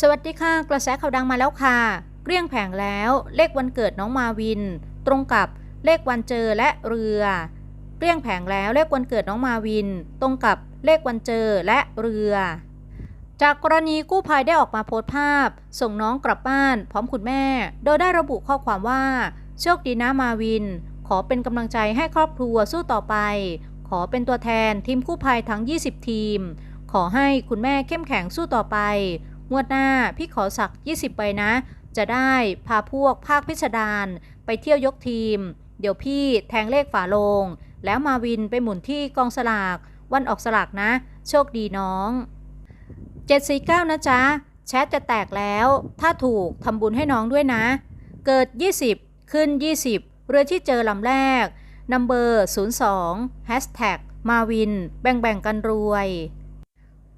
สวัสดีค่ะ กระแสข่าวดังมาแล้วค่ะ เกลี้ยงแผงแล้ว เลขวันเกิดน้องมาวิน ตรงกับเลขวันเจอและเรือ เกลี้ยงแผงแล้วเลขวันเกิดน้องมาวิน ตรงกับเลขวันเจอและเรือ จากกรณีกู้ภัยได้ออกมาโพสต์ภาพ ส่งน้องกลับบ้าน พร้อมคุณแม่ โดยได้ระบุข้อความว่า โชคดีนะมาวิน ขอเป็นกำลังใจให้ครอบครัวสู้ต่อไป ขอเป็นตัวแทนทีมกู้ภัยทั้ง 20 ทีม ขอให้คุณแม่เข้มแข็งสู้ต่อไป งวดหน้าพี่ขอสัก 20ไปนะ จะได้พาพวกภาคพิสดารไปเที่ยวยกทีม เดี๋ยวพี่แทงเลขฝาโลง แล้วมาวินไปหมุนที่กองสลาก วันออกสลากนะ โชคดีน้อง 749 นะจ๊ะ แชทจะแตกแล้ว ถ้าถูกทำบุญให้น้องด้วยนะ เกิด 20 ขึ้น 20 เรือที่เจอลำแรกนัมเบอร์02 Hashtag มาวิน แบ่งแบ่งกันรวย